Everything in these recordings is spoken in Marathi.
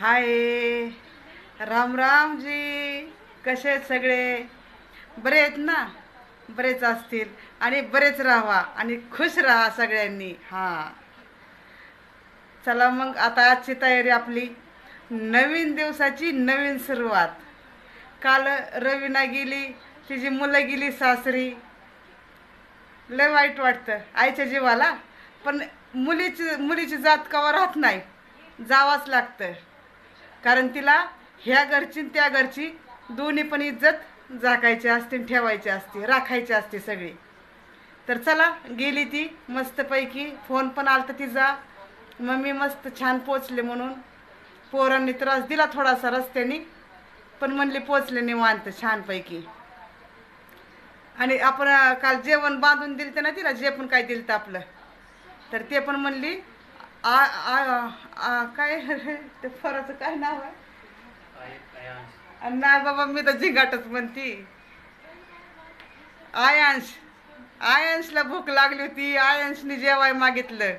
हाय. राम राम जी. कसे आहेत सगळे? बरे आहेत ना? बरेच असतील. आणि बरेच राहा आणि खुश राहा सगळ्यांनी. हां. चला मग आता आजची तयारी आपली. नवीन दिवसाची नवीन सुरुवात. काल रवीना गेली. तिची मुलं गेली सासरी. लय वाईट वाटतं. आईच्या जीवाला. पण मुलीची मुलीची जात कवा राहत नाही. जावाच लागतं. कारण तिला ह्या घरची त्या घरची दोन्ही पण इज्जत झाकायची असते आणि ठेवायची असते राखायची असते सगळी. तर चला गेली ती मस्तपैकी. फोन पण आलता तिचा. मम्मी मस्त छान पोचले म्हणून. पोरांनी त्रास दिला थोडासा रस्त्याने पण म्हणले पोचले निवांत छानपैकी. आणि आपण काल जेवण बांधून दिलं ना तिला जे पण काय दिलं आपलं. तर ते पण म्हणली आ आ आ- काय ते फराचं काय नाव आहे? नाही बाबा मी तर झिंगाटच म्हणती. आयांश. आयांशला भूक लागली होती. आयांशने जेवाय मागितलं.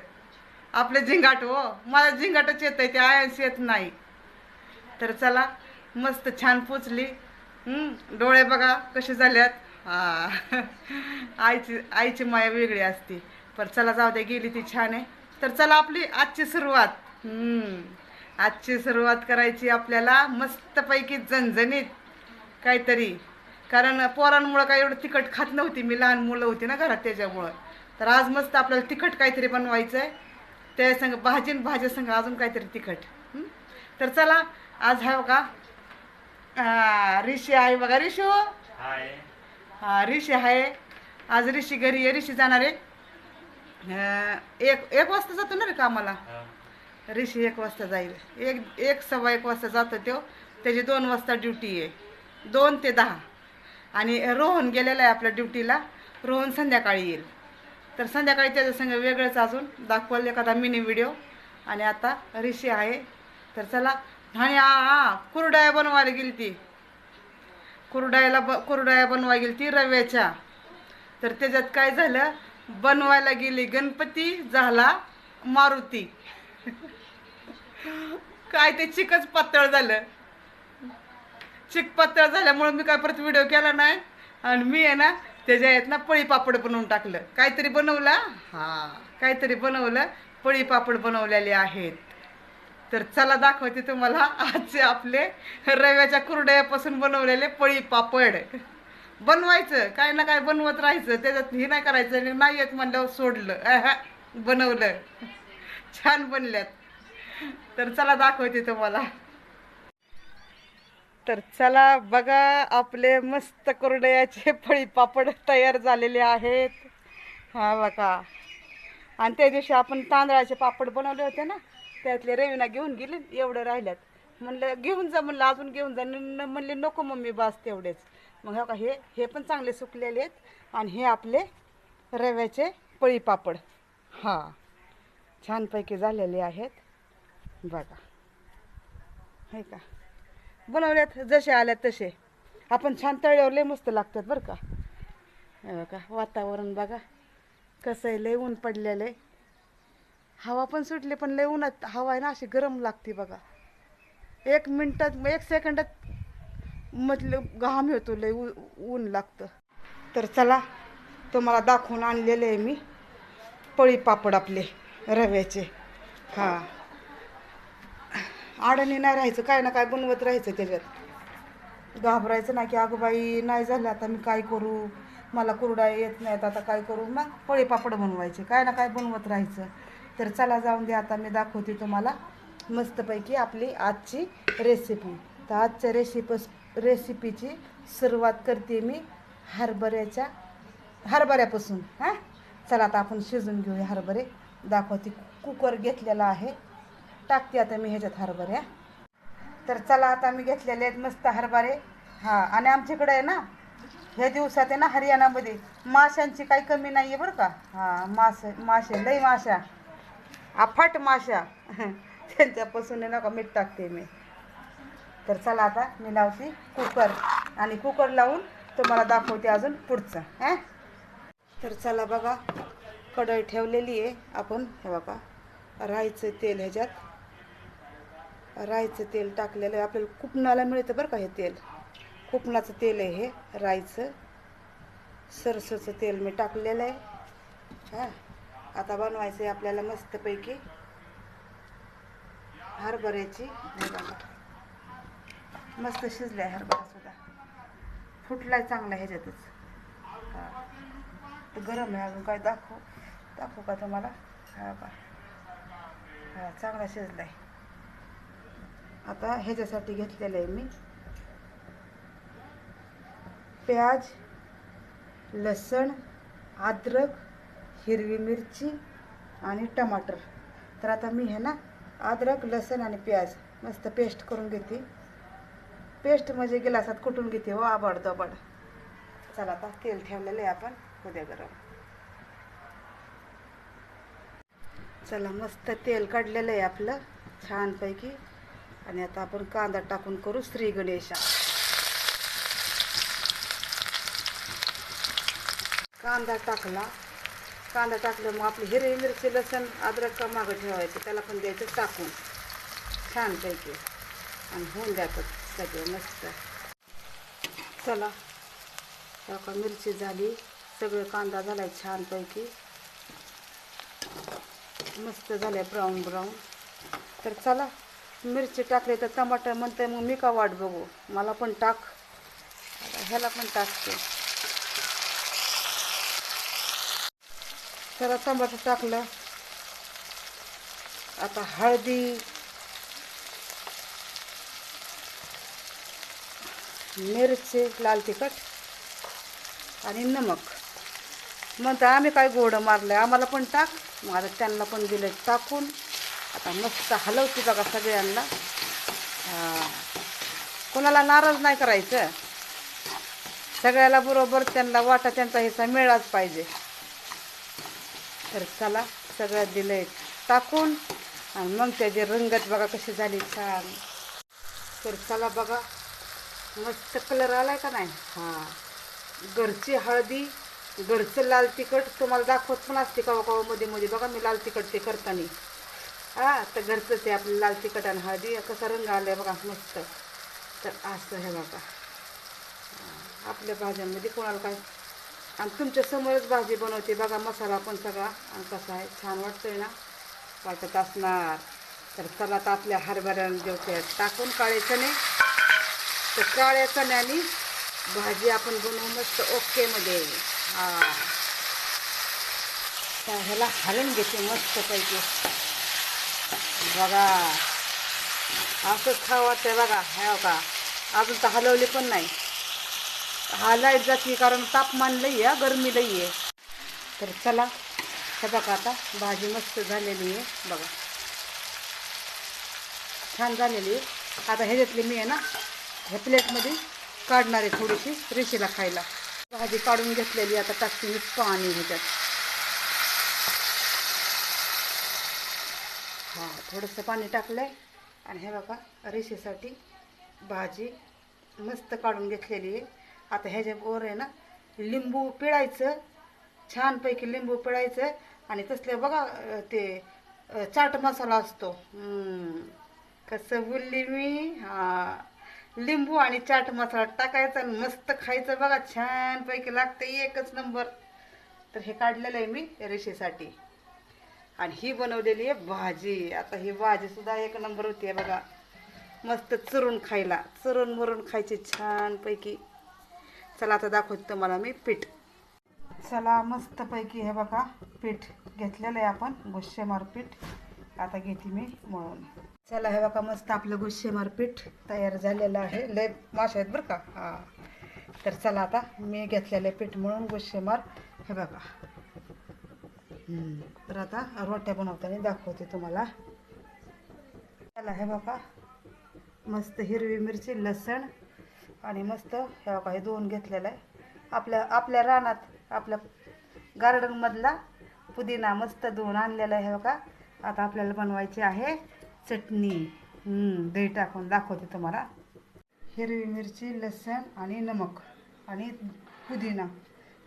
आपलं झिंगाट हो. मला झिंगाटच येत आहे ते आयांश येत नाही. तर चला मस्त छान पोचली. हं, डोळे बघा कसे झाल्यात हा. आईची आईची माया वेगळी असते. पण चला जाऊ दे गेली ती छान आहे. तर चला आपली आजची सुरुवात. आजची सुरुवात करायची आपल्याला मस्तपैकी झणझणीत काहीतरी. कारण पोरांमुळं काही एवढं तिखट खात नव्हती. मी लहान मुलं होती ना घरात त्याच्यामुळं. तर आज मस्त आपल्याला तिखट काहीतरी बनवायचं आहे त्या संग भाजी आणि भाज्या संग अजून काहीतरी तिखट? तर चला आज आहे का आ, ऋषी आहे बघा. ऋषू? हाय. हा ऋषी आहे. आज ऋषी घरी आहे. ऋषी जाणार आहे. एक एक वाजता जातो ना रे कामाला. ऋषी एक वाजता जाईल. एक एक सव्वा एक वाजता जातो तो. त्याची दोन वाजता ड्युटी आहे. दोन ते दहा. आणि रोहन गेलेला आहे आपल्या ड्युटीला. रोहन संध्याकाळी येईल. तर संध्याकाळी त्याच्या संग वेगळंच अजून. दाखवाल एखादा मिनी व्हिडिओ. आणि आता ऋषी आहे. तर चला आणि आ आ कुरडाया बनवायला गेली ती. कुरडायला ब कुरडाया बनवायला गेली ती रव्याच्या. तर त्याच्यात काय झालं? बनवायला गेली. गणपती झाला मारुती. काय ते चिकच पातळ झालं. चिक पातळ झाल्यामुळे मी काय परत व्हिडिओ केला नाही. आणि मी आहे ना त्याच्या आहेत ना पळी पापड बनवून टाकलं. काहीतरी बनवलं? हा काहीतरी बनवलं. पळी पापड बनवलेले आहेत. तर चला दाखवते तुम्हाला आजचे आपले रव्याच्या कुरड्यापासून बनवलेले पळी पापड. बनवायचं काय ना काय बनवत राहायचं त्याच्यात हे नाही करायचं आणि नाही येत म्हणल्यावर सोडलं. बनवलं. छान बनल्यात. तर चला दाखवते तुम्हाला. तर चला बघा आपले मस्त कुरडयाचे फळी पापड तयार झालेले आहेत. हा बघा. आणि त्या दिवशी आपण तांदळाचे पापड बनवले होते ना त्यातले रेविना घेऊन गेले एवढं राहिल्यात. म्हणलं घेऊन जा म्हणलं अजून घेऊन जा. न म्हणले नको मम्मी बास तेवढेच. मग हे का हे हे पण चांगले सुकलेले आहेत. आणि हे आपले रव्याचे पळी पापड. हां. छानपैकी झालेले आहेत. बघा. हे का? बनवल्यात जसे आल्यात तसे. आपण छान तळ्यावर लय मस्त लागतात बरं का? बघा वातावरण बघा. कसं आहे लय ऊन पडलेलं आहे. हवा पण सुटली पण लय उन्हात हवा आहे ना अशी गरम लागते बघा. एक मिनटात एक सेकंडात म्हटलं घाम येतो लय ऊ- ऊन लागतं. तर चला तुम्हाला दाखवून आणलेले आहे मी पळी पापड आपले रव्याचे. हां. आडणी नाही राहायचं काय ना काय बनवत राहायचं त्याच्यात. घाबरायचं ना की अगं बाई नाही झालं आता मी काय करू? मला कुरडा येत नाहीत आता काय करू? मग पळी पापड बनवायचे काय ना काय बनवत राहायचं. तर चला जाऊन दे आता मी दाखवते तुम्हाला मस्तपैकी आपली आजची रेसिपी तर आजच्या रेसिपी रेसिपीची सुरुवात करते मी हरभऱ्याच्या हरभऱ्यापासून हां? चला आता आपण शिजून घेऊया हरभरे. दाखवते कुकर घेतलेला आहे. टाकते आता मी ह्याच्यात हरभऱ्या. तर चला आता मी घेतलेले आहेत मस्त हरभरे. हां आणि आमच्याकडे आहे ना ह्या दिवसात आहे ना हरियाणामध्ये माशांची काही कमी नाही आहे बरं का? हां मासे मासे लई माशा. अफाट माशा. त्यांच्यापासून आहे ना का मीठ टाकते मी. तर चला आता मी लावते कुकर आणि कुकर लावून तुम्हाला दाखवते अजून पुढचं हां? तर चला बघा कढई ठेवलेली आहे आपण. हे बघा राईचं तेल ह्याच्यात. राईचं तेल टाकलेलं आहे. आपल्याला कुपणाला मिळतं बरं का हे तेल. कुपणाचं तेल आहे हे राईचं सरसोचं तेल मी टाकलेलं आहे. हां आता बनवायचं आहे आपल्याला मस्तपैकी. हरभऱ्याची मस्त बघा. मस्त हरभरासुद्धा हरभरा सुद्धा. फुटलाय चांगला ह्याच्यातच. हा. तर गरम आहे अजून काय दाखवू? दाखवू का तुम्हाला? हा का हा चांगला शिजलाय. आता ह्याच्यासाठी घेतलेलं आहे मी प्याज लसण अद्रक हिरवी मिरची आणि टमाटर. तर आता मी हे ना अद्रक लसण आणि प्याज मस्त पेस्ट करून घेते. पेस्ट म्हणजे गिलासात कुटून घेते हो आबड दबड चला आता तेल ठेवलेलं आहे आपण उद्या गरम. चला मस्त तेल काढलेलं आहे आपलं छानपैकी. आणि आता आपण कांदा टाकून करू श्री गणेशा. कांदा टाकला. कांदा टाकलं मग आपली हिरवी मिरची लसण अद्रक का मागं ठेवायचं त्याला पण द्यायचं टाकून. छानपैकी. आणि होऊन द्यायचं सगळं मस्त. चला. हो का मिरची झाली. सगळं कांदा झालाय छानपैकी. मस्त झालंय ब्राऊन ब्राऊन. तर चला मिरची टाकली तर टमाटर म्हणते मग मी का वाट बघू? मला पण टाक. ह्याला पण टाकते. तर टमाटर टाकलं. आता हळदी मिरची लाल तिखट आणि नमक. म्हणतं आम्ही काय गोडं मारलं आहे आम्हाला पण टाक. मग आता त्यांना पण दिलं टाकून. आता मस्त हलवते बघा सगळ्यांना. कोणाला नाराज नाही करायचं. सगळ्याला बरोबर त्यांना वाटा त्यांचा हिस्सा मिळालाच पाहिजे. तर चला सगळं दिलंय टाकून. आणि मग त्याची रंगत बघा कशी झाली छान. तर चला बघा. मस्त कलर आलाय का नाही? हां. घरची हळदी घरचं लाल तिखट तुम्हाला दाखवत पण असते कवा कवा मध्ये मध्ये. बघा मी लाल तिखट ते करताना. हा तर घरचंच आहे आपलं लाल तिखट आणि हळदी. कसा रंग आलाय बघा मस्त. तर असं हे बघा. आपल्या भाज्यांमध्ये कोणाला काय? आणि तुमच्या समोरच भाजी बनवते बघा मसाला पण सगळा. आणि कसा आहे? छान वाटतोय ना? वाटत असणार. तर चला आता आपल्या हरभऱ्याला जेवते. टाकून काळे चणे. तर काळ्या चण्याने भाजी आपण बनवू मस्त ओकेमध्ये हा. तर ह्याला हलवून घेते मस्तपैकी बघा. असंच खावं वाटतंय बघा. ह्या का अजून तर हलवली पण नाही. हा जाते कारण तापमान लई आहे गरमी लई आहे. तर चला. हे बघा आता भाजी मस्त झालेली आहे. बघा. छान झालेली आहे. आता ह्याच्यातली मी आहे ना ह्या प्लेटमध्ये काढणार आहे थोडीशी रेषेला खायला. भाजी काढून घेतलेली आता टाकते मी पाणी ह्याच्यात. हां थोडंसं पाणी टाकलं आहे आणि हे बघा रेषेसाठी भाजी मस्त काढून घेतलेली आहे. आता ह्याच्यावर आहे ना लिंबू पिळायचं. छानपैकी लिंबू पिळायचं. आणि तसले बघा ते चाट मसाला असतो. कसं बोलली मी? हां. लिंबू आणि चाट मसाला टाकायचा आणि मस्त खायचं. बघा छानपैकी लागतं एकच नंबर. तर हे काढलेलं आहे मी रेषेसाठी. आणि ही बनवलेली आहे भाजी. आता ही भाजी सुद्धा एक नंबर होती आहे बघा. मस्त चुरून खायला. चुरून मरून खायची छानपैकी. चला आता दाखवते तुम्हाला मी पीठ. चला मस्तपैकी हे बघा पीठ घेतलेलं आहे आपण. गुस्सेमार पीठ. आता घेते मी मळून. चला हे बघा मस्त आपलं गुस्सेमार पीठ तयार झालेलं आहे. लय माश आहेत बरं का? हां. तर चला आता मी घेतलेलं पीठ म्हणून गुस्सेमार हे बघा. तर आता रोट्या बनवताना दाखवते तुम्हाला. चला हे बघा. मस्त हिरवी मिरची लसण आणि मस्त हे बघा हे दोन घेतलेलं आहे. आपल्या आपल्या रानात आपल्या गार्डनमधला पुदिना मस्त दोन आणलेला आहे हे बघा. आता आपल्याला बनवायची आहे. चटणी दही टाकून दाखवते तुम्हाला. हिरवी मिरची लसण आणि नमक आणि पुदिना.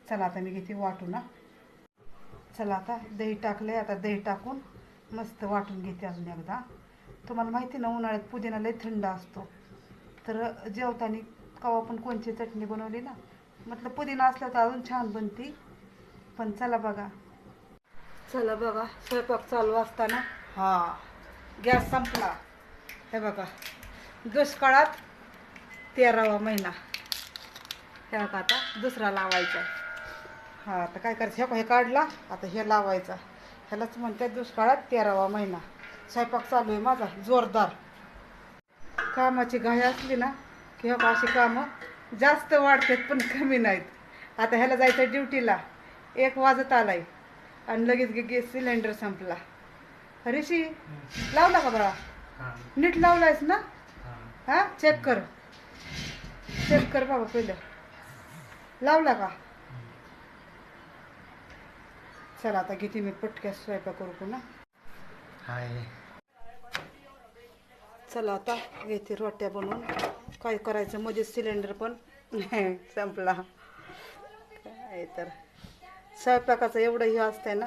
चला आता मी घेते वाटू ना चला आता दही टाकले आता दही टाकून मस्त वाटून घेते अजून एकदा. तुम्हाला माहिती ना उन्हाळ्यात पुदिना लय थंड असतो. तर जेवताना कवा पण कोणची चटणी बनवली ना म्हटलं पुदिना असला तर अजून छान बनती. पण चला बघा. चला बघा स्वयंपाक चालू असताना. हा. गॅस संपला. हे बघा दुष्काळात तेरावा महिना. हे बघा आता दुसरा लावायचा हा आता काय करायचं? हे हे काढला आता हे लावायचा. ह्यालाच म्हणतात दुष्काळात तेरावा महिना. स्वयंपाक चालू आहे माझा जोरदार. कामाची घाई असली ना की हो अशी कामं जास्त वाढतात पण कमी नाहीत. आता ह्याला जायचं ड्युटीला. एक वाजत आलाय. आणि लगेच गे- गॅस सिलेंडर संपला. ऋषी लावला का बळा नीट लावलायस ना? हा. चेक कर. चेक कर बाबा पहिलं. लावला का? चला आता किती मी पटक्यात स्वयंपाक करू पुन्हा. हाय. चला आता घेते रोट्या बनवून. काय करायचं? मध्ये सिलेंडर पण. संपला. काय तर. स्वयंपाकाचं एवढं हे असतंय ना?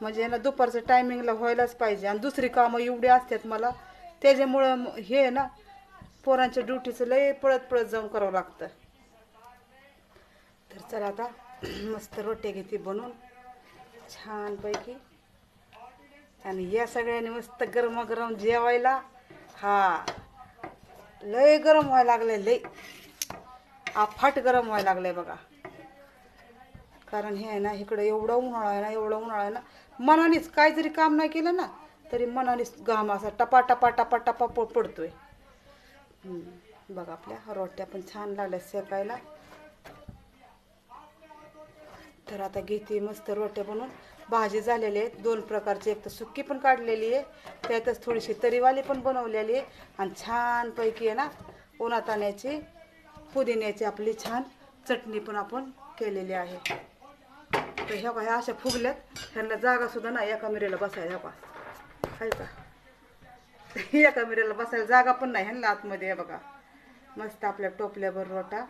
म्हणजे ना दुपारचं टायमिंगला व्हायलाच पाहिजे. आणि दुसरी कामं एवढी असतात मला त्याच्यामुळं हे आहे ना पोरांच्या ड्युटीचं लय पळत पळत जाऊन करावं लागतं. तर चला आता मस्त रोट्या घेते बनवून. छानपैकी. आणि या सगळ्यांनी मस्त गरमागरम जेवायला. हा लय गरम व्हायला लागले लय. आफाट गरम व्हायला लागलंय बघा. कारण हे आहे ना इकडं एवढं उन्हाळा आहे ना एवढं उन्हाळा आहे ना मनानेच काय जरी काम नाही केलं ना तरी मनानेच घाम असा टपा टपा टपा टपा प पडतोय. बघा आपल्या रोट्या पण छान लागल्या शेकायला. तर आता घेते मस्त रोट्या बनवून. भाजी झालेली आहे दोन प्रकारची. एक तर सुक्की पण काढलेली आहे त्यातच थोडीशी तरीवाली पण बनवलेली आहे. आणि छानपैकी आहे ना उन्हात आण्याची पुदिन्याची आपली छान चटणी पण आपण केलेली आहे. आता ह्या ह्या अशा फुगल्यात ह्यांना जागा सुद्धा एका मिरेला बसायला ह्या पा का? एका मिरेला बसायला जागा पण नाही ह्यांना आतमध्ये बघा. मस्त आपल्या टोपल्याभर रोटा.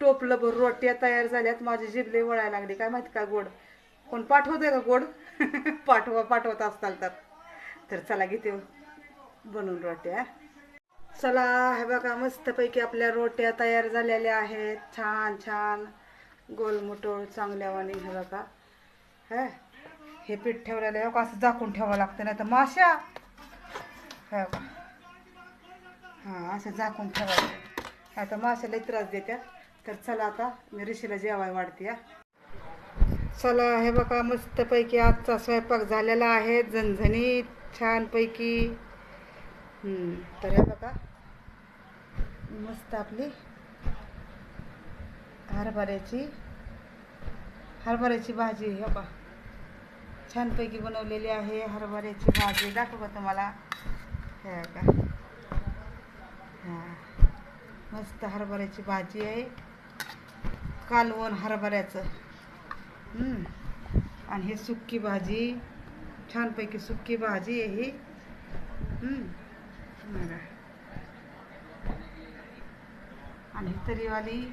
टोपलंभर रोट्या तयार झाल्यात माझी जिबले वळायला लागली. काय माहिती का गोड? कोण पाठवतंय का गोड? पाठवा पाठवत असताल तर. तर चला घेते हो. बनवून रोट्या. चला हे बघा मस्तपैकी आपल्या रोट्या तयार झालेल्या आहेत. छान छान. गोलमुटोळ चांगल्यावाने हे बघा हे? हे पीठ ठेवलेलं आहे. का असं झाकून ठेवावं लागतं नाही तर माश्या. हे बघा. हां असं झाकून ठेवायचं. आता माशाला त्रास देत्या. तर चला आता मी ऋषीला जेवाय वाढते या चला हे बघा मस्तपैकी आजचा स्वयंपाक झालेला आहे. झणझणीत छानपैकी. तर हे बघा. मस्त आपली हरभऱ्याची हरभऱ्याची भाजी हे बा छानपैकी बनवलेली आहे हरभऱ्याची भाजी. दाखवू तुम्हाला. हे का हां. मस्त हरभऱ्याची भाजी आहे. कालवण हरभऱ्याचं. आणि हे सुक्की भाजी. छानपैकी सुक्की भाजी आहे ही. आणि ही तरीवाली.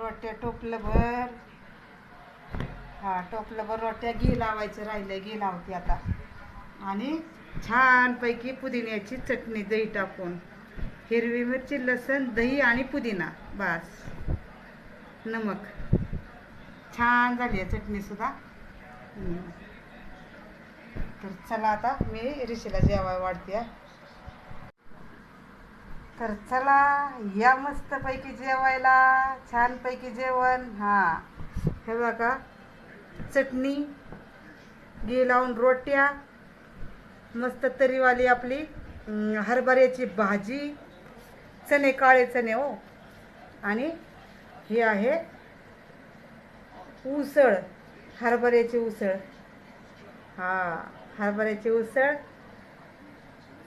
रोट्या टोपलं भर. हा टोपलं भर रोट्या घी लावायचं राहिलं घी लावते आता. आणि छानपैकी पुदिन्याची चटणी दही टाकून. हिरवी मिरची लसण दही आणि पुदिना. बास. नमक. छान झाली आहे चटणीसुद्धा तर चला आता मी ऋषीला जेवाय वाढते. आहे तर चला या मस्तपैकी जेवायला छानपैकी जेवण. हां. हे बघा चटणी घी लावून रोट्या मस्त तरीवाली आपली हरभऱ्याची भाजी चणे काळे चणे हो. आणि हे आहे उसळ हरभऱ्याची उसळ. हां हरभऱ्याची उसळ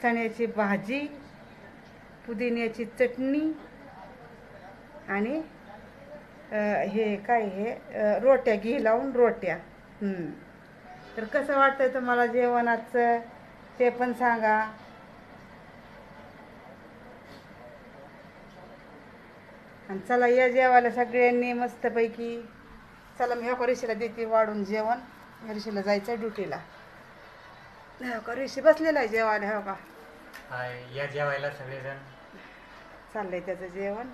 चण्याची भाजी पुदिन्याची चटणी आणि हे काय हे रोट्या घी लावून रोट्या. तर कसं वाटतंय तुम्हाला जेवणाचं? ते पण सांगा. आणि चला या जेवायला सगळ्यांनी मस्तपैकी. चला मी ह्या ऋषीला देते वाढून जेवण. ऋषीला जायचं आहे ड्युटीला. हो का ऋषी बसलेला आहे जेवायला हो का? हाय या जेवायला सगळेजण? चाललंय त्याचं जेवण.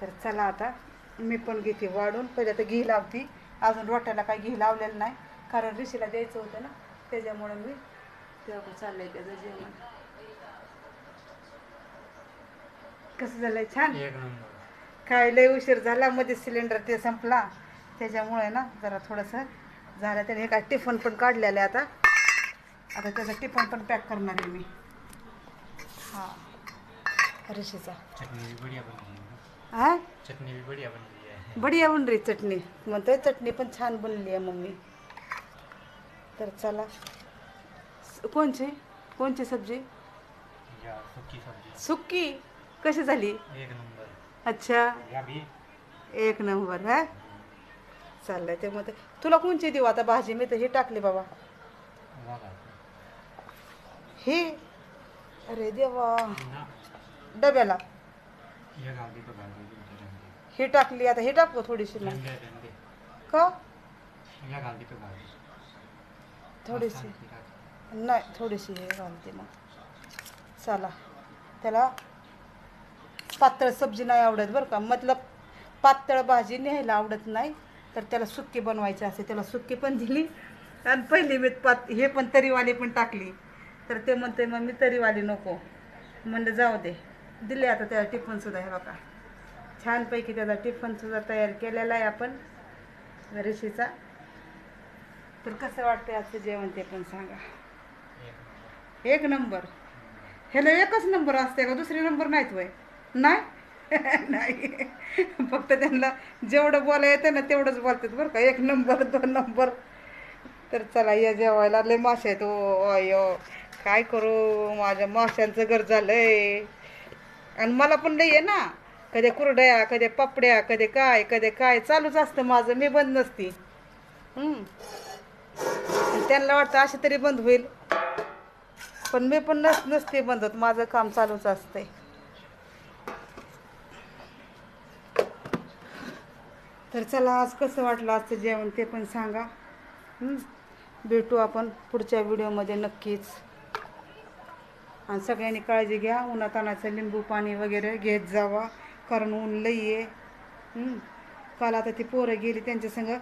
तर चला आता मी पण घेते वाढून. पहिले तर घी लावती. अजून रोट्याला काही घी लावलेलं नाही. कारण ऋषीला द्यायचं होतं ना त्याच्यामुळे मी तेव्हा चाललंय त्याचं जेवण. कसं झालंय? छान? एक नंबर. काय लय उशीर झाला मध्ये सिलेंडर ते संपला. त्याच्यामुळे ना जरा थोडंसं झालं. त्याने हे काय टिफन पण काढलेलं आहे आता. आता त्याचा टिफन पण पॅक करणार आहे मी. हां. भी बढ़िया बनली है हा भी बढ़िया है बढिया बन रही चटणी. म्हणतोय चटणी पण छान बनली आहे मम्मी. तर चला. कोणची? कोणची सब्जी? या सुकी सब्जी. सुक्की कशी झाली? एक नंबर. अच्छा. एक नंबर हा? चाललंय ते मग तुला कोणची देऊ? आता भाजी मी तर ही टाकली बाबा. ही? अरे देवा. डब्याला. हे टाकली आता हे टाकू थोडीशी मग? का? थोडीशी. नाही थोडीशी हे घालते मग. चला. त्याला पातळ सब्जी नाही आवडत बरं का. मतलब पातळ भाजी न्यायला आवडत नाही तर त्याला सुक्की बनवायची असते त्याला सुक्की पण दिली. आणि पहिली मी पात हे पण तरीवाली पण टाकली. तर ते म्हणते मग मी तरीवाली नको. म्हणलं जाऊ दे. दिले आता त्याला टिफनसुद्धा हे बघा. छानपैकी त्याचा टिफनसुद्धा तयार केलेला आहे आपण ऋषीचा. तर कसं वाटतं आजचं जेवण ते पण सांगा. एक नंबर. ह्याला एकच नंबर असते का? दुसरे नंबर नाहीत वय. नाही? नाही. फक्त त्यांना जेवढं बोला येतं ना तेवढंच बोलतात बरं का. एक नंबर दोन नंबर. तर चला या जेवायला लय मासे आहेत. ओ अयो काय करू? माझ्या माशांचं घर झालंय. आणि मला पण लई आहे ना. कधी कुरड्या कधी पापड्या कधी काय कधी काय. चालूच असतं माझं. मी बंद नसती. आणि त्यांना वाटतं अशी तरी बंद होईल. पण मी पण नस नसते बंद होत माझं काम चालूच असतंय. तर चला आज कसं वाटलं आजचं जेवण ते पण सांगा. भेटू आपण पुढच्या व्हिडिओमध्ये नक्कीच. आणि सगळ्यांनी काळजी घ्या उन्हातानाचं लिंबू पाणी वगैरे घेत जावा कारण ऊन लई आहे. काल आता ती पोरं गेली त्यांच्या संग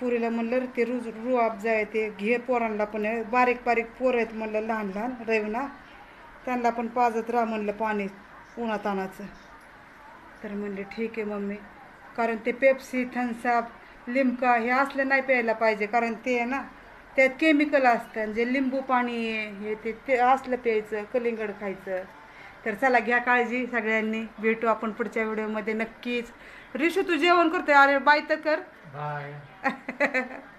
पुरीला म्हणलं ते रुज रुआब जाय ते घे पोरांना पण. बारीक बारीक पोरं आहेत म्हणलं लहान लहान रविना. त्यांना पण पाजत राहा म्हणलं पाणी उन्हातानाचं. तर म्हणले ठीक आहे मम्मी. कारण ते पेप्सी थन्सअप लिमका हे असलं नाही प्यायला पाहिजे कारण ते आहे ना त्यात केमिकल असतं जे लिंबू पाणी आहे हे ते ते असलं प्यायचं कलिंगड खायचं. तर चला घ्या काळजी सगळ्यांनी. भेटू आपण पुढच्या व्हिडिओमध्ये नक्कीच. रिशू तू जेवण करतोय? अरे बाय तर कर. बाय.